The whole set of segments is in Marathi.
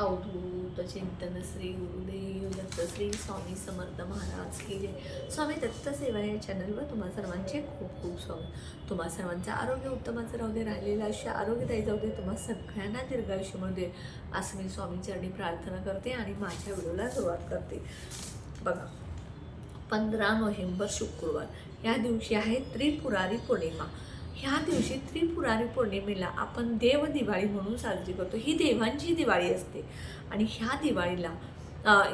अवधूत चिंतन श्री गुरुदेव दत्त श्री स्वामी समर्थ महाराज की जय. स्वामी दत्त सेवा या चॅनलवर तुम्हा सर्वांचे खूप खूप स्वागत. तुम्हा सर्वांचं आरोग्य उत्तमाचं राहू दे राहिलेलं आयुष्य आरोग्यदायी जाऊ दे तुम्हा सगळ्यांना दीर्घायुष्य मिळू दे. असं मी स्वामीचरणी प्रार्थना करते आणि माझ्या व्हिडिओला सुरुवात करते बघा पंधरा नोव्हेंबर शुक्रवार या दिवशी आहे त्रिपुरारी पौर्णिमा ह्या दिवशी त्रिपुरारी पौर्णिमेला आपण देव दिवाळी म्हणून साजरी करतो. ही देवांची दिवाळी असते. आणि ह्या दिवाळीला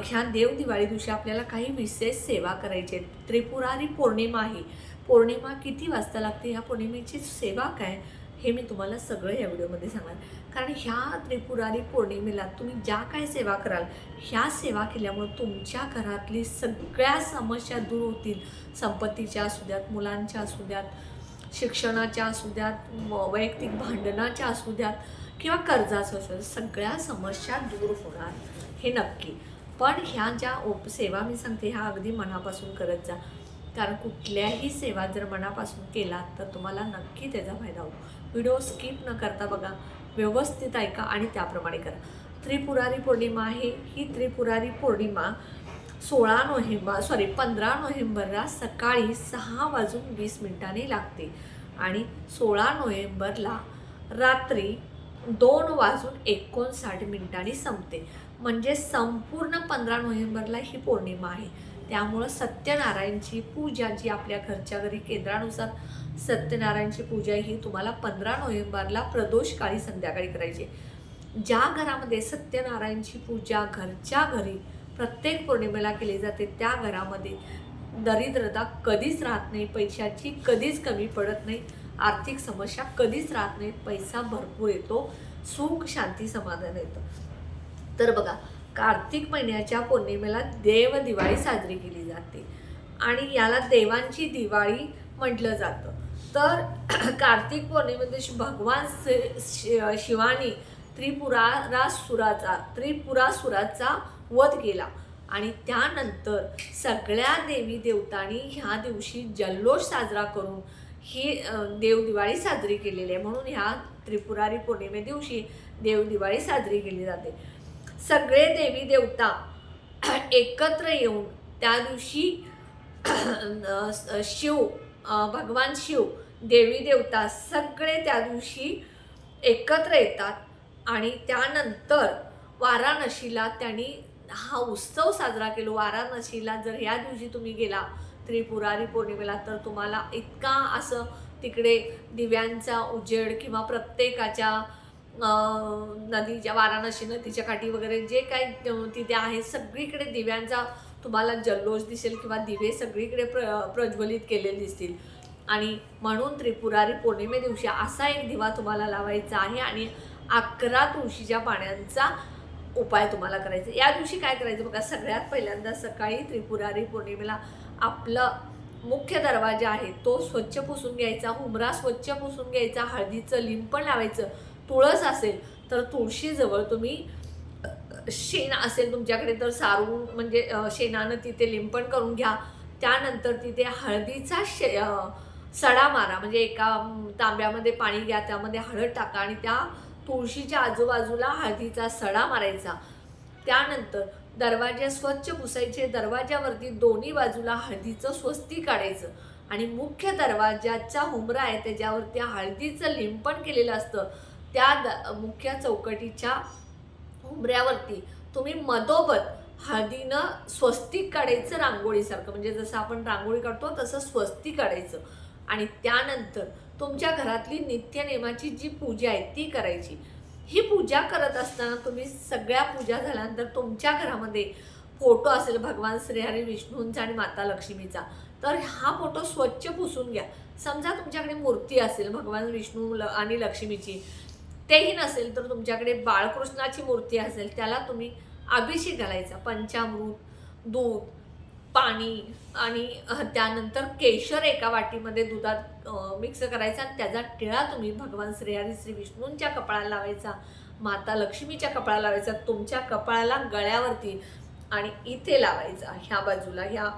ह्या देव दिवाळी दिवशी आपल्याला काही विशेष सेवा करायची आहे. त्रिपुरारी पौर्णिमा आहे. पौर्णिमा किती वाजता लागते? ह्या पौर्णिमेची सेवा काय? हे मी तुम्हाला सगळं या व्हिडिओमध्ये सांगणार. कारण ह्या त्रिपुरारी पौर्णिमेला तुम्ही ज्या काय सेवा कराल ह्या सेवा केल्यामुळं तुमच्या घरातली सगळ्या समस्या दूर होतील. संपत्तीच्या असू द्यात मुलांच्या असू द्यात शिक्षणाच्या असू द्यात वैयक्तिक भांडणाच्या असू द्यात किंवा कर्जाचं असू द्या सगळ्या समस्या दूर होणार हे नक्की. पण ह्या ज्या ओप सेवा मी सांगते ह्या अगदी मनापासून करत जा. कारण कुठल्याही सेवा जर मनापासून केला तर तुम्हाला नक्की त्याचा फायदा होतो. व्हिडिओ स्किप न करता बघा व्यवस्थित ऐका आणि त्याप्रमाणे करा. त्रिपुरारी पौर्णिमा आहे ही त्रिपुरारी पौर्णिमा सोळा नोव्हेंबर सॉरी पंधरा नोव्हेंबरला सकाळी सहा वाजून वीस मिनिटांनी लागते. आणि सोळा नोव्हेंबरला रात्री दोन वाजून एकोणसाठ मिनिटांनी संपते. म्हणजे संपूर्ण पंधरा नोव्हेंबरला ही पौर्णिमा आहे. त्यामुळं सत्यनारायणची पूजा जी आपल्या घरच्या घरी केंद्रानुसार सत्यनारायणची पूजा ही तुम्हाला पंधरा नोव्हेंबरला प्रदोषकाळी संध्याकाळी करायची ज्या घरामध्ये सत्यनारायणची पूजा घरच्या घरी प्रत्येक पौर्णिमेला केली जाते त्या घरामध्ये. दरिद्रता कधीच राहत नाही पैशाची कधीच कमी पडत नाही आर्थिक समस्या कधीच राहत नाहीत पैसा भरपूर येतो सुख शांती समाधान येतं. तर बघा कार्तिक महिन्याच्या पौर्णिमेला देव दिवाळी साजरी केली जाते आणि याला देवांची दिवाळी म्हटलं जातं. तर कार्तिक पौर्णिमेमध्ये भगवान शि- शि- शिवानी त्रिपुरासुराचा त्रिपुरासुराचा वध केला. आणि त्यानंतर सगळ्या देवी देवतांनी ह्या दिवशी जल्लोष साजरा करून ही देवदिवाळी साजरी केलेली आहे. म्हणून ह्या त्रिपुरारी पौर्णिमे दिवशी देवदिवाळी साजरी केली जाते. सगळे देवी देवता एकत्र येऊन त्या दिवशी शिव भगवान शिव देवी देवता सगळे त्या दिवशी एकत्र येतात. आणि त्यानंतर वाराणसीला त्यांनी हा उत्सव साजरा केलो. वाराणसीला जर ह्या दिवशी तुम्ही गेला त्रिपुरारी पौर्णिमेला तर तुम्हाला इतका असं तिकडे दिव्यांचा उजेड किंवा प्रत्येकाच्या नदीच्या वाराणसी नदीच्या काठी वगैरे जे काही तिथे आहे सगळीकडे दिव्यांचा तुम्हाला जल्लोष दिसेल किंवा दिवे सगळीकडे प्र प्रज्वलित केलेले दिसतील. आणि म्हणून त्रिपुरारी पौर्णिमे दिवशी असा एक दिवा तुम्हाला लावायचा आहे आणि अकरा तुळशीच्या पाण्यांचा उपाय तुम्हाला करायचे. या दिवशी काय करायचं बघा सगळ्यात पहिल्यांदा सकाळी त्रिपुरारी पौर्णिमेला आपलं मुख्य दरवाजा आहे तो स्वच्छ पुसून घ्यायचा हुमरा स्वच्छ पुसून घ्यायचा हळदीचं लिंपण लावायचं. तुळस असेल तर तुळशीजवळ तुम्ही शेण असेल तुमच्याकडे तर सारून म्हणजे शेणानं तिथे लिंपण करून घ्या. त्यानंतर तिथे हळदीचा शे सडा मारा म्हणजे एका तांब्यामध्ये पाणी घ्या त्यामध्ये हळद टाका आणि त्या तुळशीच्या आजूबाजूला हळदीचा सडा मारायचा. त्यानंतर दरवाजे स्वच्छ पुसायचे. दरवाज्यावरती दोन्ही बाजूला हळदीचं स्वस्ती काढायचं. आणि मुख्य दरवाजाचा हुमरा आहे त्याच्यावरती हळदीचं लिंपण केलेलं असतं. त्या द मुख्य चौकटीच्या हुमऱ्यावरती तुम्ही मधोमध हळदीनं स्वस्तिक काढायचं रांगोळीसारखं. म्हणजे जसं आपण रांगोळी काढतो तसं स्वस्तिक काढायचं. आणि त्यानंतर तुमच्या घरातली नित्यनेमाची जी पूजा आहे ती करायची. ही पूजा करत असताना तुम्ही सगळ्या पूजा झाल्यानंतर तुमच्या घरामध्ये फोटो असेल भगवान श्रीहरी विष्णूंचा आणि माता लक्ष्मीचा तर हा फोटो स्वच्छ पुसून घ्या. समजा तुमच्याकडे मूर्ती असेल भगवान विष्णू ल- आणि लक्ष्मीची तेही नसेल तर तुमच्याकडे बाळकृष्णाची मूर्ती असेल त्याला तुम्ही अभिषेक घालायचा. पंचामृत दूध पाणी आणि त्यानंतर केशर एका वाटीमध्ये दुधात मिक्स करायचा आणि त्याचा टिळा तुम्ही भगवान श्रीहरी श्री विष्णूंच्या कपाळाला लावायचा माता लक्ष्मीच्या कपाळाला लावायचा तुमच्या कपाळाला गळ्यावरती आणि इथे लावायचा ह्या बाजूला ह्या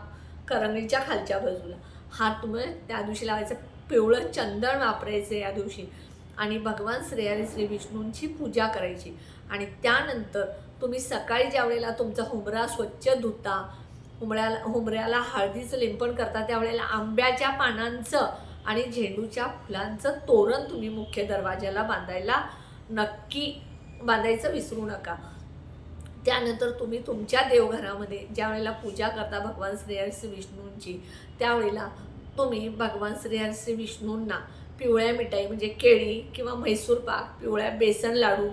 करंगीच्या खालच्या बाजूला. हा तुम्ही त्या दिवशी लावायचा. पिवळं चंदन वापरायचं या दिवशी. आणि भगवान श्रेयारी श्री विष्णूंची पूजा करायची. आणि त्यानंतर तुम्ही सकाळी ज्या वेळेला तुमचा हुमरा स्वच्छ धुता हुमऱ्याला हुमऱ्याला हळदीचं लिंपण करता त्यावेळेला आंब्याच्या पानांचं आणि झेंडूच्या फुलांचं तोरण तुम्ही मुख्य दरवाजाला बांधायला नक्की बांधायचं विसरू नका. त्यानंतर तुम्ही तुमच्या देवघरामध्ये ज्या वेळेला पूजा करता भगवान श्री विष्णूंची त्यावेळेला तुम्ही भगवान श्री श्री विष्णूंना पिवळ्या मिठाई म्हणजे केळी किंवा म्हैसूर पाक पिवळ्या बेसन लाडू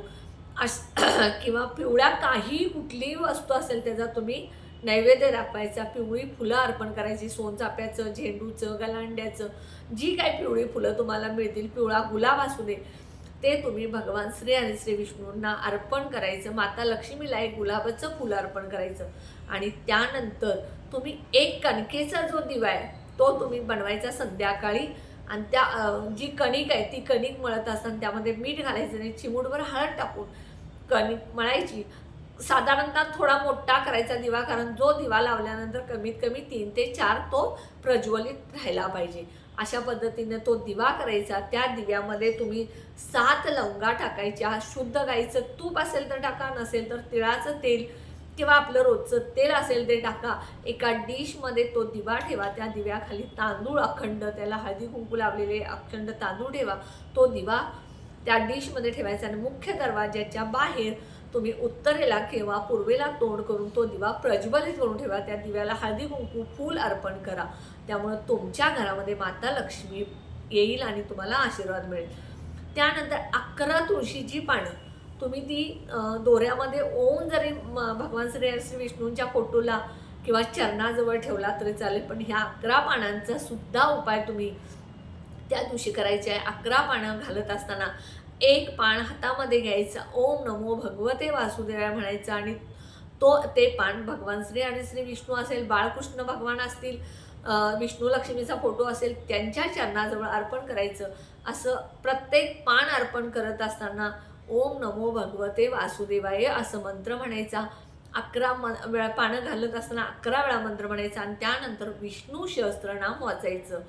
अश किंवा पिवळ्या काही कुठलीही वस्तू असेल त्याचा तुम्ही नैवेद्य दाखवायचा पिवळी फुलं अर्पण करायची सोनचाप्याचं झेंडूचं गलांड्याचं जी काय पिवळी फुलं तुम्हाला मिळतील पिवळा गुलाब असू दे ते तुम्ही भगवान श्री आणि श्री विष्णूंना अर्पण करायचं. माता लक्ष्मीला एक गुलाबाचं फुलं अर्पण करायचं. आणि त्यानंतर तुम्ही एक कणकेचा जो दिवा आहे तो तुम्ही बनवायचा संध्याकाळी. आणि त्या जी कणिक आहे ती कणिक मळत असताना त्यामध्ये मीठ घालायचं नाही चिमूटभर हळद टाकून कणिक मळायची. साधारणतः थोडा मोठा करायचा दिवा कारण जो दिवा लावल्यानंतर कमीत कमी तीन ते चार तो प्रज्वलित राहायला पाहिजे. अशा पद्धतीने तो दिवा करायचा. त्या दिव्यामध्ये तुम्ही सात लवंगा टाकायच्या शुद्ध गाईचं तूप असेल तर टाका नसेल तर तिळाचं तेल किंवा आपलं रोजचं तेल असेल ते टाका. एका डिशमध्ये तो दिवा ठेवा. त्या दिव्याखाली तांदूळ अखंड त्याला हळदी कुंकू लावलेले अखंड तांदूळ ठेवा. तो दिवा त्या डिशमध्ये ठेवायचा आणि मुख्य दरवाज्याच्या बाहेर तुम्ही उत्तरेला किंवा पूर्वेला तोंड करून तो दिवा प्रज्वलित करून ठेवा त्या दिव्याला हळदी कुंकू फूल अर्पण करा. त्यामुळे तुमच्या घरामध्ये माता लक्ष्मी येईल आणि तुम्हाला आशीर्वाद मिळेल. त्यानंतर अकरा तुळशीची पानं. तुम्ही ती दोऱ्यामध्ये ओम जरी म- भगवान श्री श्री विष्णूंच्या फोटोला किंवा चरणाजवळ ठेवला तरी चालेल पण ह्या अकरा पानांचा सुद्धा उपाय तुम्ही त्या दिवशी करायचे आहे. अकरा पानं घालत असताना एक पान हातामध्ये घ्यायचा. ओम नमो भगवते वासुदेवाय म्हणायचा आणि तो ते पान भगवान श्री आणि श्री विष्णू असेल बाळकृष्ण भगवान असतील विष्णू लक्ष्मीचा फोटो असेल त्यांच्या चरणाजवळ अर्पण करायचं. असं प्रत्येक पान अर्पण करत असताना ओम नमो भगवते वासुदेवाय असं मंत्र म्हणायचा. अकरा म वेळा पानं घालत असताना अकरा वेळा मंत्र म्हणायचा आणि त्यानंतर विष्णू सहस्त्रनाम वाचायचं.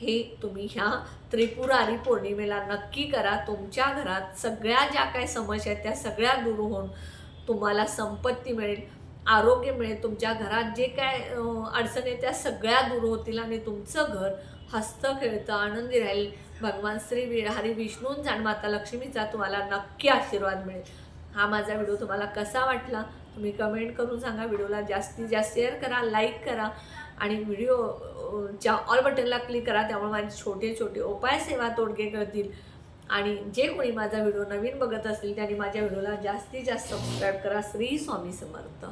हे तुम्ही ह्या त्रिपुरारी पौर्णिमेला नक्की करा. तुमच्या घरात सगळ्या ज्या काही समस्या आहेत त्या सगळ्या दूर होऊन तुम्हाला संपत्ती मिळेल आरोग्य मिळेल. तुमच्या घरात जे काय अडचणी आहेत त्या सगळ्या दूर होतील आणि तुमचं घर हस्त खेळतं आनंदी राहील. भगवान श्री वि हरी विष्णूंचा आणि माता लक्ष्मीचा तुम्हाला नक्की आशीर्वाद मिळेल. हा माझा व्हिडिओ तुम्हाला कसा वाटला तुम्ही कमेंट करून सांगा. व्हिडिओला जास्तीत जास्त शेअर करा लाईक करा आणि व्हिडिओ ज्या ऑल बटनला क्लिक करा त्यामुळे माझे छोटे छोटे उपाय सेवा तोडगे करतील. आणि जे कोणी माझा व्हिडिओ नवीन बघत असतील त्यांनी माझ्या व्हिडिओला जास्तीत जास्त सबस्क्राईब करा. श्री स्वामी समर्थ.